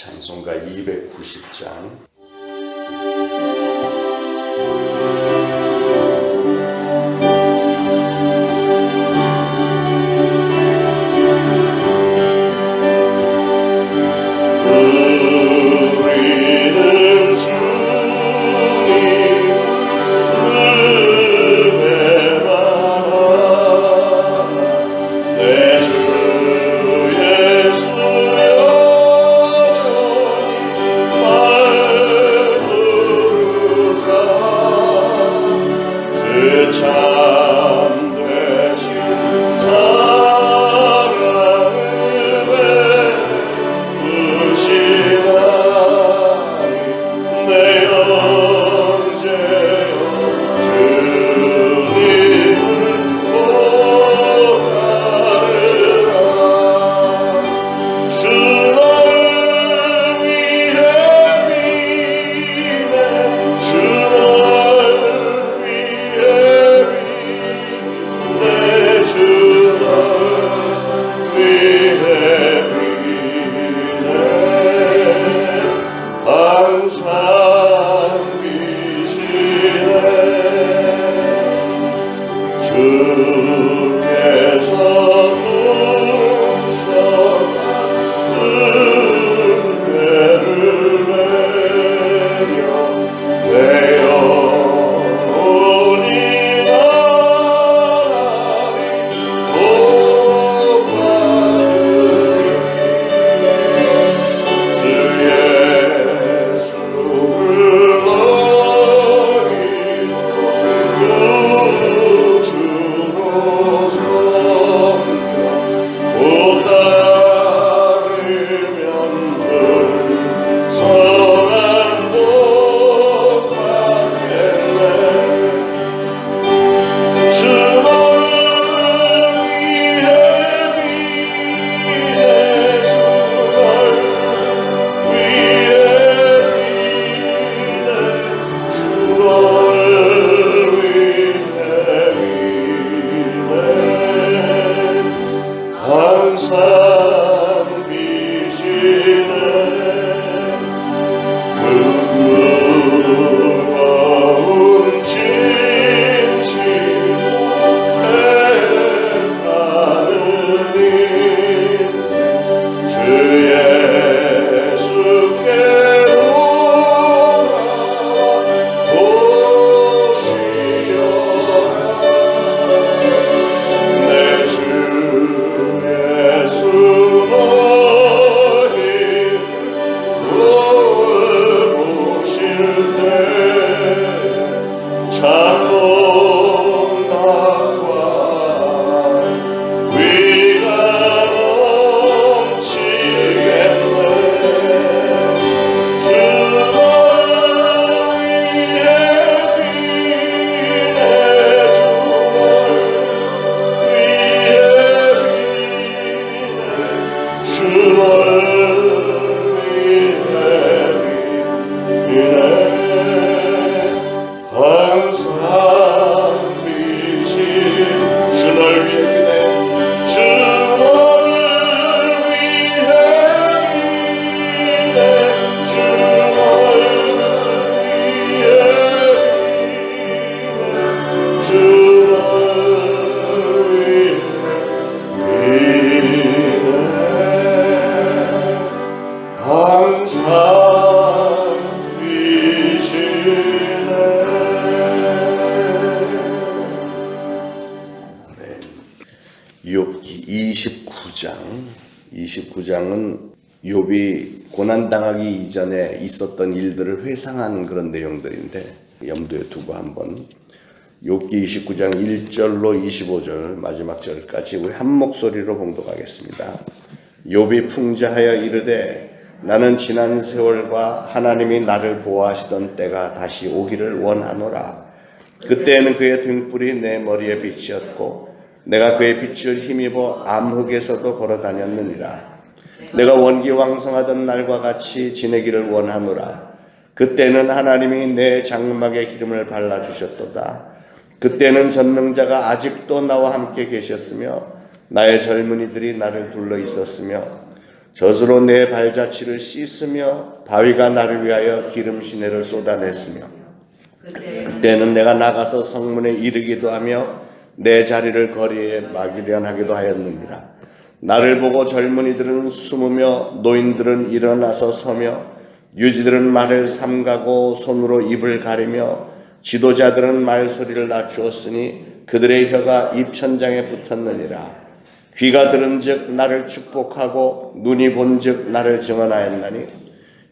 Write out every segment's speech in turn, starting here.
찬송가 290장 있었던 일들을 회상하는 그런 내용들인데 염두에 두고 한번 욥기 29장 1절로 25절 마지막 절까지 우리 한 목소리로 봉독하겠습니다. 욥이 풍자하여 이르되 나는 지난 세월과 하나님이 나를 보호하시던 때가 다시 오기를 원하노라. 그때에는 그의 등불이 내 머리에 빛이었고 내가 그의 빛을 힘입어 암흑에서도 걸어 다녔느니라. 내가 원기 왕성하던 날과 같이 지내기를 원하노라. 그때는 하나님이 내 장막에 기름을 발라 주셨도다. 그때는 전능자가 아직도 나와 함께 계셨으며 나의 젊은이들이 나를 둘러 있었으며 젖으로 내 발자취를 씻으며 바위가 나를 위하여 기름 시내를 쏟아냈으며 그때는 내가 나가서 성문에 이르기도 하며 내 자리를 거리에 마기련하기도 하였느니라 나를 보고 젊은이들은 숨으며 노인들은 일어나서 서며 유지들은 말을 삼가고 손으로 입을 가리며 지도자들은 말소리를 낮추었으니 그들의 혀가 입천장에 붙었느니라 귀가 들은즉 나를 축복하고 눈이 본즉 나를 증언하였나니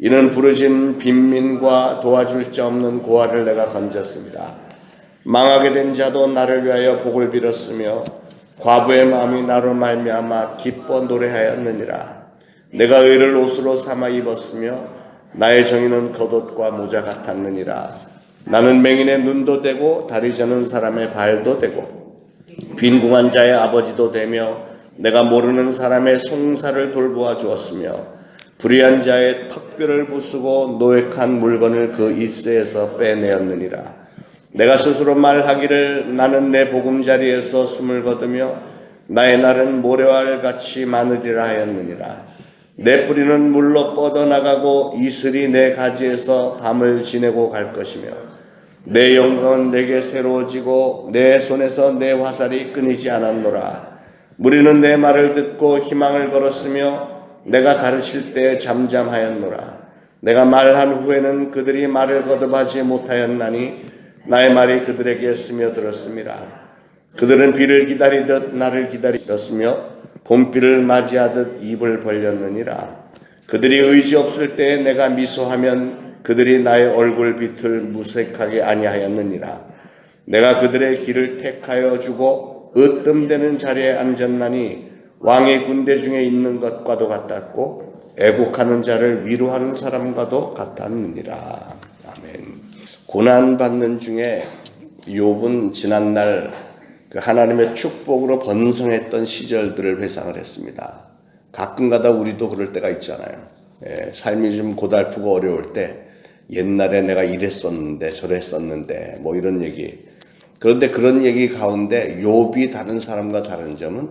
이는 부르진 빈민과 도와줄 자 없는 고아를 내가 건졌습니다. 망하게 된 자도 나를 위하여 복을 빌었으며 과부의 마음이 나로 말미암아 기뻐 노래하였느니라. 내가 의를 옷으로 삼아 입었으며 나의 정의는 겉옷과 모자 같았느니라. 나는 맹인의 눈도 되고 다리 저는 사람의 발도 되고 빈궁한 자의 아버지도 되며 내가 모르는 사람의 송사를 돌보아 주었으며 불의한 자의 턱뼈를 부수고 노획한 물건을 그 이세에서 빼내었느니라. 내가 스스로 말하기를 나는 내 보금자리에서 숨을 거두며 나의 날은 모래알 같이 많으리라 하였느니라. 내 뿌리는 물로 뻗어나가고 이슬이 내 가지에서 밤을 지내고 갈 것이며 내 영광은 내게 새로워지고 내 손에서 내 화살이 끊이지 않았노라. 무리는 내 말을 듣고 희망을 걸었으며 내가 가르칠 때 잠잠하였노라. 내가 말한 후에는 그들이 말을 거듭하지 못하였나니 나의 말이 그들에게 스며들었습니다. 그들은 비를 기다리듯 나를 기다렸으며 봄비를 맞이하듯 입을 벌렸느니라. 그들이 의지 없을 때에 내가 미소하면 그들이 나의 얼굴 빛을 무색하게 아니하였느니라. 내가 그들의 길을 택하여 주고 으뜸되는 자리에 앉았나니 왕의 군대 중에 있는 것과도 같았고 애국하는 자를 위로하는 사람과도 같았느니라. 아멘. 고난 받는 중에 욥은 지난날 그 하나님의 축복으로 번성했던 시절들을 회상을 했습니다. 가끔가다 우리도 그럴 때가 있잖아요. 예, 삶이 좀 고달프고 어려울 때 옛날에 내가 이랬었는데 저랬었는데 뭐 이런 얘기. 그런데 그런 얘기 가운데 욥이 다른 사람과 다른 점은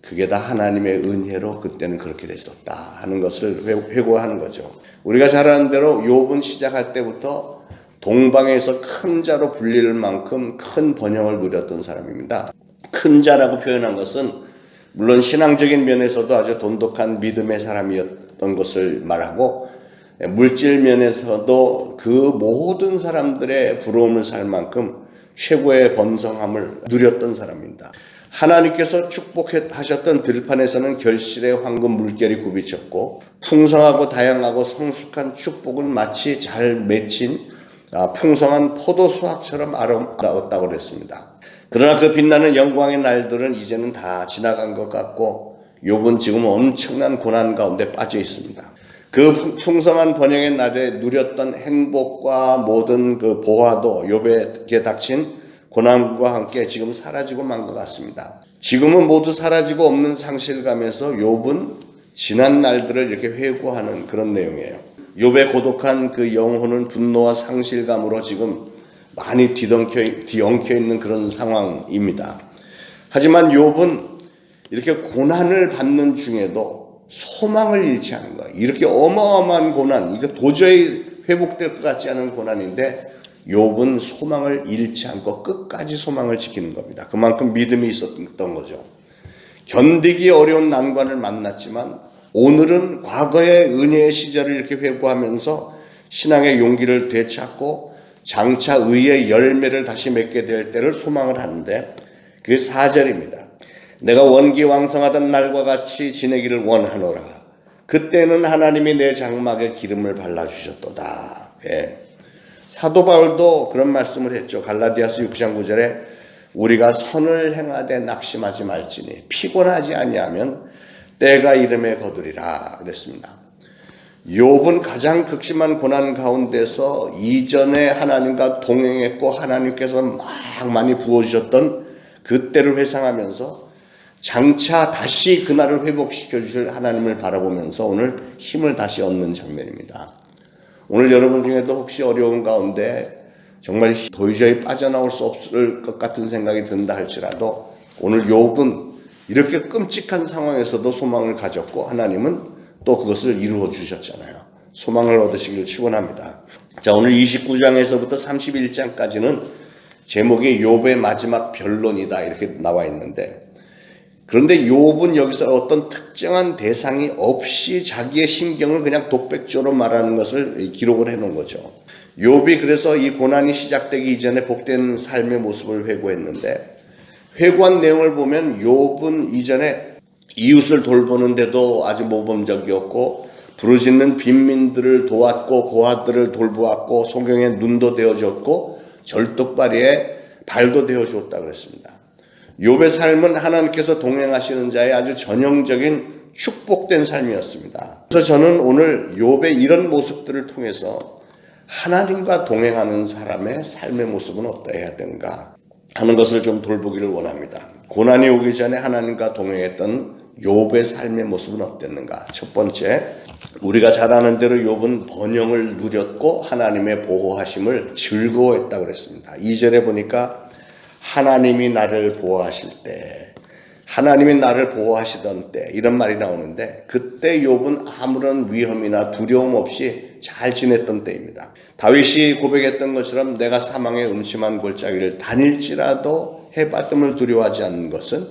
그게 다 하나님의 은혜로 그때는 그렇게 됐었다 하는 것을 회고하는 거죠. 우리가 잘 아는 대로 욥은 시작할 때부터 동방에서 큰 자로 불릴 만큼 큰 번영을 누렸던 사람입니다. 큰 자라고 표현한 것은 물론 신앙적인 면에서도 아주 돈독한 믿음의 사람이었던 것을 말하고 물질 면에서도 그 모든 사람들의 부러움을 살 만큼 최고의 번성함을 누렸던 사람입니다. 하나님께서 축복하셨던 들판에서는 결실의 황금 물결이 굽이쳤고 풍성하고 다양하고 성숙한 축복은 마치 잘 맺힌 아, 풍성한 포도 수확처럼 아름다웠다고 그랬습니다. 그러나 그 빛나는 영광의 날들은 이제는 다 지나간 것 같고 욥은 지금 엄청난 고난 가운데 빠져 있습니다. 그 풍성한 번영의 날에 누렸던 행복과 모든 그 보화도 욥에게 닥친 고난과 함께 지금 사라지고 만 것 같습니다. 지금은 모두 사라지고 없는 상실감에서 욥은 지난 날들을 이렇게 회고하는 그런 내용이에요. 욥의 고독한 그 영혼은 분노와 상실감으로 지금 많이 뒤엉켜, 뒤엉켜 있는 그런 상황입니다. 하지만 욥은 이렇게 고난을 받는 중에도 소망을 잃지 않은 거예요. 이렇게 어마어마한 고난, 이거 도저히 회복될 것 같지 않은 고난인데 욥은 소망을 잃지 않고 끝까지 소망을 지키는 겁니다. 그만큼 믿음이 있었던 거죠. 견디기 어려운 난관을 만났지만 오늘은 과거의 은혜의 시절을 이렇게 회고하면서 신앙의 용기를 되찾고 장차 의의 열매를 다시 맺게 될 때를 소망을 하는데 그게 4절입니다. 내가 원기왕성하던 날과 같이 지내기를 원하노라. 그때는 하나님이 내 장막에 기름을 발라주셨도다. 예. 사도 바울도 그런 말씀을 했죠. 갈라디아스 6장 9절에 우리가 선을 행하되 낙심하지 말지니 피곤하지 아니하면 때가 이름에 거두리라 그랬습니다. 욥은 가장 극심한 고난 가운데서 이전에 하나님과 동행했고 하나님께서 막 많이 부어주셨던 그때를 회상하면서 장차 다시 그날을 회복시켜 주실 하나님을 바라보면서 오늘 힘을 다시 얻는 장면입니다. 오늘 여러분 중에도 혹시 어려운 가운데 정말 도저히 빠져나올 수 없을 것 같은 생각이 든다 할지라도 오늘 욥은 이렇게 끔찍한 상황에서도 소망을 가졌고 하나님은 또 그것을 이루어 주셨잖아요. 소망을 얻으시기를 축원합니다. 자, 오늘 29장에서부터 31장까지는 제목이 욥의 마지막 변론이다 이렇게 나와 있는데 그런데 욥은 여기서 어떤 특정한 대상이 없이 자기의 심경을 그냥 독백조로 말하는 것을 기록을 해 놓은 거죠. 욥이 그래서 이 고난이 시작되기 이전에 복된 삶의 모습을 회고했는데 회고한 내용을 보면 욥은 이전에 이웃을 돌보는데도 아주 모범적이었고 부르짖는 빈민들을 도왔고 고아들을 돌보았고 소경의 눈도 되어줬고 절뚝발이에 발도 되어주었다 그랬습니다. 욥의 삶은 하나님께서 동행하시는 자의 아주 전형적인 축복된 삶이었습니다. 그래서 저는 오늘 욥의 이런 모습들을 통해서 하나님과 동행하는 사람의 삶의 모습은 어떠해야 되는가 하는 것을 좀 돌보기를 원합니다. 고난이 오기 전에 하나님과 동행했던 욥의 삶의 모습은 어땠는가? 첫 번째, 우리가 잘 아는 대로 욥은 번영을 누렸고 하나님의 보호하심을 즐거워했다고 그랬습니다. 2절에 보니까 하나님이 나를 보호하실 때 하나님이 나를 보호하시던 때 이런 말이 나오는데 그때 욥은 아무런 위험이나 두려움 없이 잘 지냈던 때입니다. 다윗이 고백했던 것처럼 내가 사망의 음침한 골짜기를 다닐지라도 해바뜸을 두려워하지 않는 것은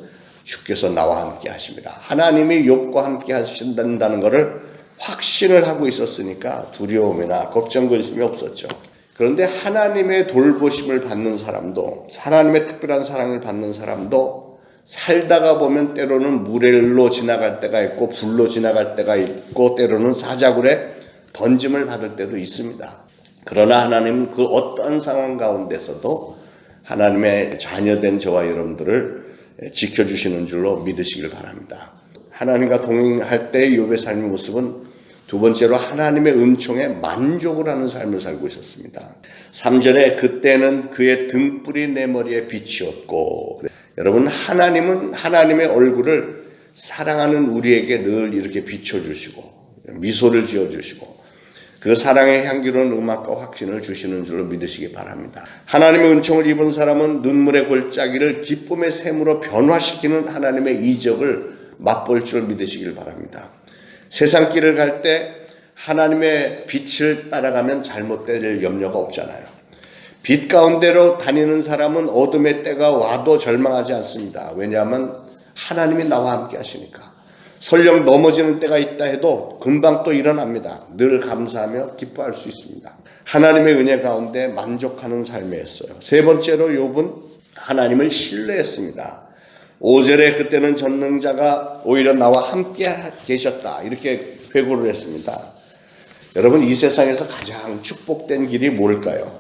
주께서 나와 함께 하십니다. 하나님이 욥과 함께 하신다는 것을 확신을 하고 있었으니까 두려움이나 걱정 근심이 없었죠. 그런데 하나님의 돌보심을 받는 사람도 하나님의 특별한 사랑을 받는 사람도 살다가 보면 때로는 무렐로 지나갈 때가 있고 불로 지나갈 때가 있고 때로는 사자굴에 던짐을 받을 때도 있습니다. 그러나 하나님은 그 어떤 상황 가운데서도 하나님의 자녀된 저와 여러분들을 지켜주시는 줄로 믿으시길 바랍니다. 하나님과 동행할 때 욥의 삶의 모습은 두 번째로 하나님의 은총에 만족을 하는 삶을 살고 있었습니다. 3절에 그때는 그의 등불이 내 머리에 비치었고 여러분 하나님은 하나님의 얼굴을 사랑하는 우리에게 늘 이렇게 비춰주시고 미소를 지어주시고 그 사랑의 향기로운 음악과 확신을 주시는 줄로 믿으시기 바랍니다. 하나님의 은총을 입은 사람은 눈물의 골짜기를 기쁨의 샘으로 변화시키는 하나님의 이적을 맛볼 줄 믿으시길 바랍니다. 세상 길을 갈 때 하나님의 빛을 따라가면 잘못될 염려가 없잖아요. 빛 가운데로 다니는 사람은 어둠의 때가 와도 절망하지 않습니다. 왜냐하면 하나님이 나와 함께 하시니까. 설령 넘어지는 때가 있다 해도 금방 또 일어납니다. 늘 감사하며 기뻐할 수 있습니다. 하나님의 은혜 가운데 만족하는 삶이었어요. 세 번째로 욥은 하나님을 신뢰했습니다. 5절에 그때는 전능자가 오히려 나와 함께 계셨다. 이렇게 회고를 했습니다. 여러분 이 세상에서 가장 축복된 길이 뭘까요?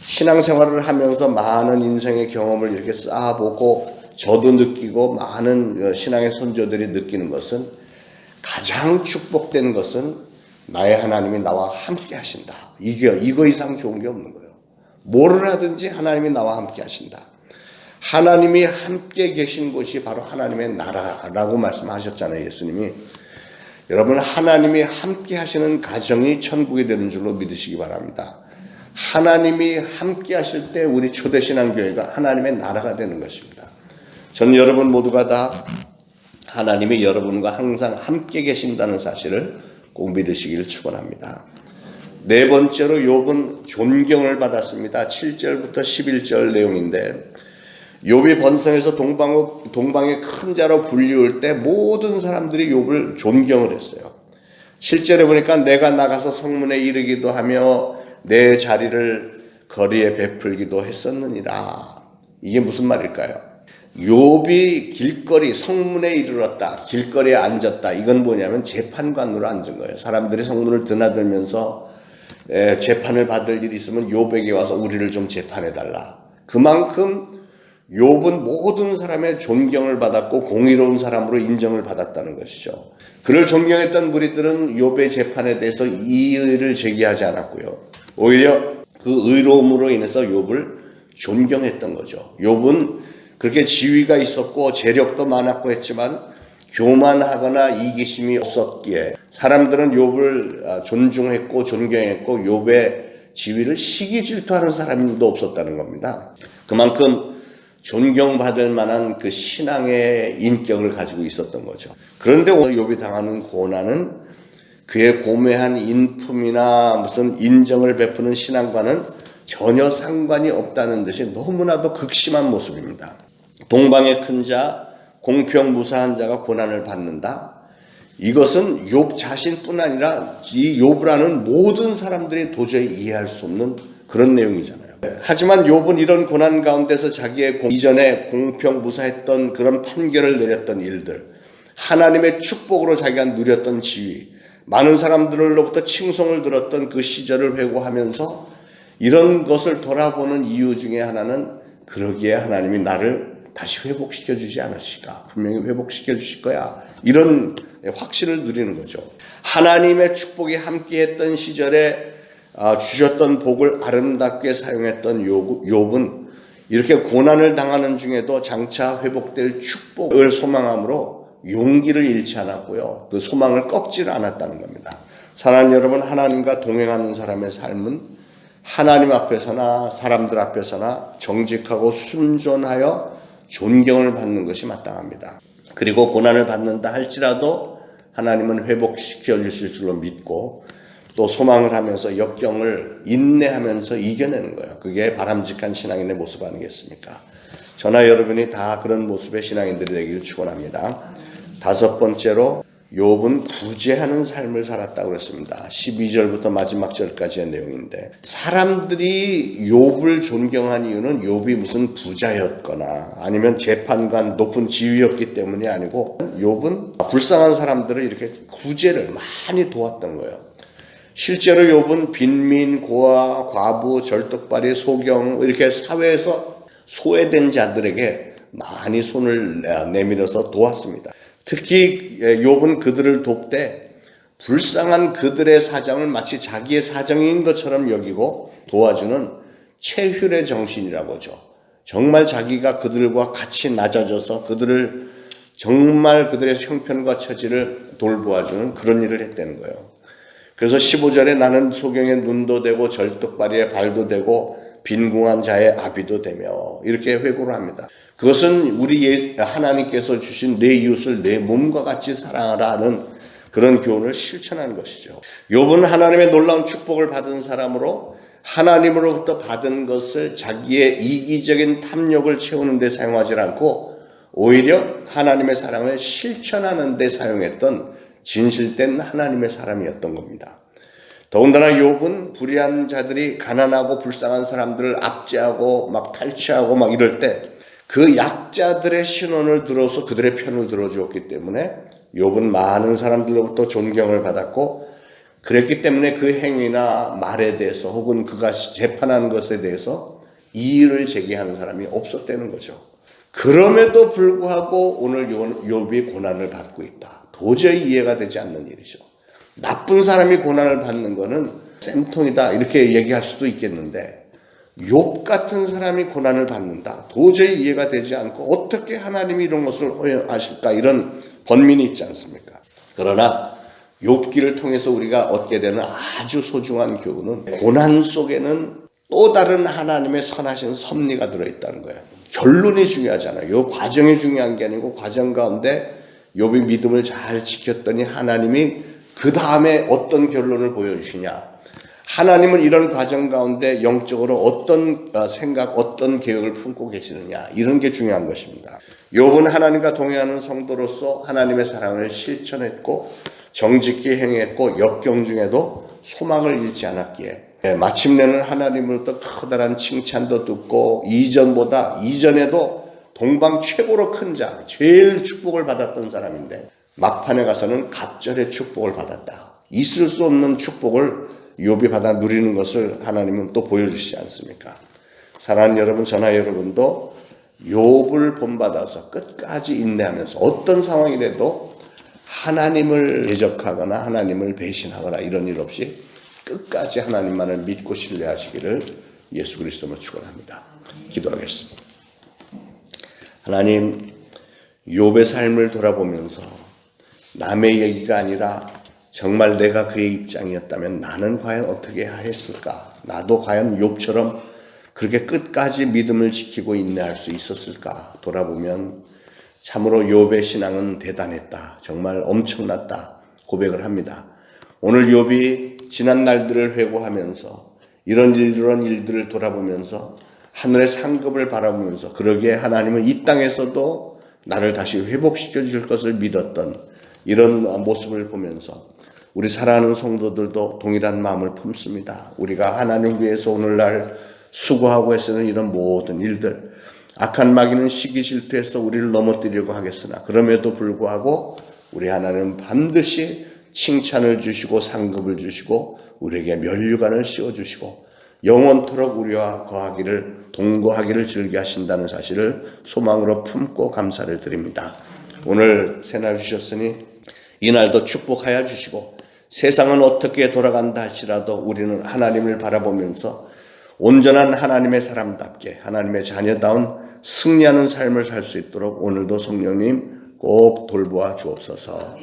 신앙생활을 하면서 많은 인생의 경험을 이렇게 쌓아보고 저도 느끼고 많은 신앙의 선조들이 느끼는 것은 가장 축복된 것은 나의 하나님이 나와 함께 하신다. 이거 이거 이상 좋은 게 없는 거예요. 뭐를 하든지 하나님이 나와 함께 하신다. 하나님이 함께 계신 곳이 바로 하나님의 나라라고 말씀하셨잖아요, 예수님이. 여러분, 하나님이 함께 하시는 가정이 천국이 되는 줄로 믿으시기 바랍니다. 하나님이 함께 하실 때 우리 초대신앙교회가 하나님의 나라가 되는 것입니다. 전 여러분 모두가 다 하나님이 여러분과 항상 함께 계신다는 사실을 꼭 믿으시기를 축원합니다. 네 번째로 욥은 존경을 받았습니다. 7절부터 11절 내용인데 욥이 번성에서 동방 동방의 큰 자로 불리울 때 모든 사람들이 욥을 존경을 했어요. 7절에 보니까 내가 나가서 성문에 이르기도 하며 내 자리를 거리에 베풀기도 했었느니라. 이게 무슨 말일까요? 욥이 길거리 성문에 이르렀다. 길거리에 앉았다. 이건 뭐냐면 재판관으로 앉은 거예요. 사람들이 성문을 드나들면서 재판을 받을 일이 있으면 욥에게 와서 우리를 좀 재판해 달라. 그만큼 욥은 모든 사람의 존경을 받았고 공의로운 사람으로 인정을 받았다는 것이죠. 그를 존경했던 무리들은 욥의 재판에 대해서 이의를 제기하지 않았고요. 오히려 그 의로움으로 인해서 욥을 존경했던 거죠. 욥은 그렇게 지위가 있었고 재력도 많았고 했지만 교만하거나 이기심이 없었기에 사람들은 욥을 존중했고 존경했고 욥의 지위를 시기 질투하는 사람도 없었다는 겁니다. 그만큼 존경받을 만한 그 신앙의 인격을 가지고 있었던 거죠. 그런데 욥이 당하는 고난은 그의 고매한 인품이나 무슨 인정을 베푸는 신앙과는 전혀 상관이 없다는 듯이 너무나도 극심한 모습입니다. 동방의 큰 자, 공평무사한 자가 고난을 받는다. 이것은 욥 자신뿐 아니라 이 욥이라는 모든 사람들이 도저히 이해할 수 없는 그런 내용이잖아요. 하지만 욥은 이런 고난 가운데서 자기의 공- 이전에 공평무사했던 그런 판결을 내렸던 일들, 하나님의 축복으로 자기가 누렸던 지위, 많은 사람들로부터 칭송을 들었던 그 시절을 회고하면서 이런 것을 돌아보는 이유 중에 하나는 그러기에 하나님이 나를 다시 회복시켜 주지 않으실까? 분명히 회복시켜 주실 거야. 이런 확신을 누리는 거죠. 하나님의 축복이 함께했던 시절에 아, 주셨던 복을 아름답게 사용했던 욥- 욥은 이렇게 고난을 당하는 중에도 장차 회복될 축복을 소망함으로 용기를 잃지 않았고요. 그 소망을 꺾지를 않았다는 겁니다. 사랑하는 여러분, 하나님과 동행하는 사람의 삶은 하나님 앞에서나 사람들 앞에서나 정직하고 순전하여 존경을 받는 것이 마땅합니다. 그리고 고난을 받는다 할지라도 하나님은 회복시켜 주실 줄로 믿고 또 소망을 하면서 역경을 인내하면서 이겨내는 거예요. 그게 바람직한 신앙인의 모습 아니겠습니까? 저나 여러분이 다 그런 모습의 신앙인들이 되기를 축원합니다. 다섯 번째로 욥은 구제하는 삶을 살았다고 그랬습니다. 12절부터 마지막 절까지의 내용인데 사람들이 욥을 존경한 이유는 욥이 무슨 부자였거나 아니면 재판관 높은 지위였기 때문이 아니고 욥은 불쌍한 사람들을 이렇게 구제를 많이 도왔던 거예요. 실제로 욥은 빈민, 고아, 과부, 절뚝발이, 소경 이렇게 사회에서 소외된 자들에게 많이 손을 내밀어서 도왔습니다. 특히 욥은 그들을 돕되 불쌍한 그들의 사정을 마치 자기의 사정인 것처럼 여기고 도와주는 체휼의 정신이라고 하죠. 정말 자기가 그들과 같이 낮아져서 그들을 정말 그들의 형편과 처지를 돌보아주는 그런 일을 했다는 거예요. 그래서 15절에 나는 소경의 눈도 되고 절뚝발이의 발도 되고 빈궁한 자의 아비도 되며 이렇게 회고를 합니다. 그것은 우리 예- 하나님께서 주신 내 이웃을 내 몸과 같이 사랑하라 하는 그런 교훈을 실천하는 것이죠. 욥은 하나님의 놀라운 축복을 받은 사람으로 하나님으로부터 받은 것을 자기의 이기적인 탐욕을 채우는 데 사용하지 않고 오히려 하나님의 사랑을 실천하는 데 사용했던 진실된 하나님의 사람이었던 겁니다. 더군다나 욥은 불의한 자들이 가난하고 불쌍한 사람들을 압제하고 막 탈취하고 막 이럴 때 그 약자들의 신원을 들어서 그들의 편을 들어주었기 때문에 욥은 많은 사람들로부터 존경을 받았고 그랬기 때문에 그 행위나 말에 대해서 혹은 그가 재판하는 것에 대해서 이의를 제기하는 사람이 없었다는 거죠. 그럼에도 불구하고 오늘 요- 욥이 고난을 받고 있다. 도저히 이해가 되지 않는 일이죠. 나쁜 사람이 고난을 받는 것은 쌤통이다 이렇게 얘기할 수도 있겠는데 욥 같은 사람이 고난을 받는다. 도저히 이해가 되지 않고 어떻게 하나님이 이런 것을 허용하실까 이런 번민이 있지 않습니까? 그러나 욥기를 통해서 우리가 얻게 되는 아주 소중한 교훈은 고난 속에는 또 다른 하나님의 선하신 섭리가 들어있다는 거예요. 결론이 중요하잖아요. 요 과정이 중요한 게 아니고 과정 가운데 욥이 믿음을 잘 지켰더니 하나님이 그 다음에 어떤 결론을 보여주시냐. 하나님은 이런 과정 가운데 영적으로 어떤 어, 생각, 어떤 계획을 품고 계시느냐. 이런 게 중요한 것입니다. 욥은 하나님과 동행하는 성도로서 하나님의 사랑을 실천했고 정직히 행했고 역경 중에도 소망을 잃지 않았기에 예, 마침내는 하나님으로부터 커다란 칭찬도 듣고 이전보다 이전에도 동방 최고로 큰 자, 제일 축복을 받았던 사람인데 막판에 가서는 갑절의 축복을 받았다. 있을 수 없는 축복을 욥이 받아 누리는 것을 하나님은 또 보여주시지 않습니까? 사랑하는 여러분, 전하 여러분도 욥을 본받아서 끝까지 인내하면서 어떤 상황이라도 하나님을 대적하거나 하나님을 배신하거나 이런 일 없이 끝까지 하나님만을 믿고 신뢰하시기를 예수 그리스도로 축원합니다. 기도하겠습니다. 하나님 욥의 삶을 돌아보면서 남의 얘기가 아니라 정말 내가 그의 입장이었다면 나는 과연 어떻게 했을까? 나도 과연 욥처럼 그렇게 끝까지 믿음을 지키고 인내할 수 있었을까 돌아보면 참으로 욥의 신앙은 대단했다. 정말 엄청났다. 고백을 합니다. 오늘 욥이 지난 날들을 회고하면서 이런 일, 이런 일들을 돌아보면서 하늘의 상급을 바라보면서 그러기에 하나님은 이 땅에서도 나를 다시 회복시켜 줄 것을 믿었던 이런 모습을 보면서 우리 사랑하는 성도들도 동일한 마음을 품습니다. 우리가 하나님 위해서 오늘날 수고하고 애쓰는 이런 모든 일들 악한 마귀는 시기 질투해서 우리를 넘어뜨리려고 하겠으나 그럼에도 불구하고 우리 하나님 반드시 칭찬을 주시고 상급을 주시고 우리에게 면류관을 씌워 주시고 영원토록 우리와 거하기를 동거하기를 즐겨 하신다는 사실을 소망으로 품고 감사를 드립니다. 오늘 새날 주셨으니 이날도 축복하여 주시고 세상은 어떻게 돌아간다 할지라도 우리는 하나님을 바라보면서 온전한 하나님의 사람답게 하나님의 자녀다운 승리하는 삶을 살 수 있도록 오늘도 성령님 꼭 돌보아 주옵소서.